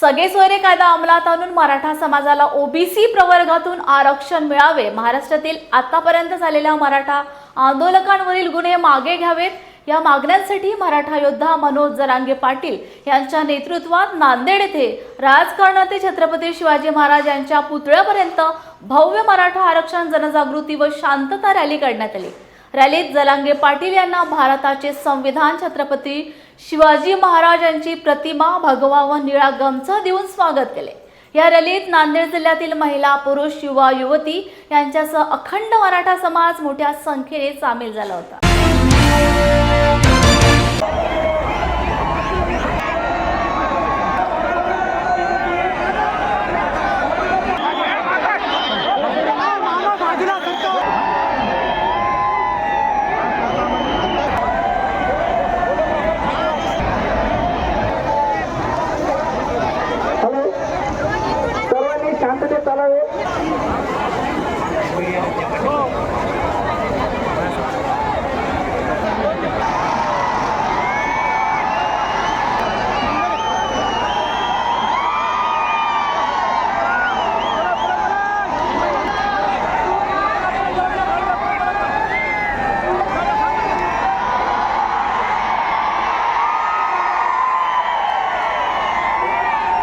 सगळे सोयरे कायदा अंमलात आणून मराठा समाजाला ओबीसी प्रवर्गातून आरक्षण मिळावे. महाराष्ट्रातील आतापर्यंत झालेल्या मराठा आंदोलकांवरील गुन्हे मागे घ्यावेत. या मागण्यांसाठी मराठा योद्धा मनोज जरांगे पाटील यांच्या नेतृत्वात नांदेड येथे राजकारणातील छत्रपती शिवाजी महाराज यांच्या पुतळ्यापर्यंत भव्य मराठा आरक्षण जनजागृती व शांतता रॅली काढण्यात आली. रॅलीत जलांगे पाटील यांना भारताचे संविधान छत्रपती शिवाजी महाराजांची प्रतिमा भगवा व निळा गमचा देऊन स्वागत केले. या रॅलीत नांदेड जिल्ह्यातील महिला पुरुष युवा युवती यांच्यासह अखंड मराठा समाज मोठ्या संख्येने सामील झाला होता. ಶಾಂತತೆ ತಲವೇ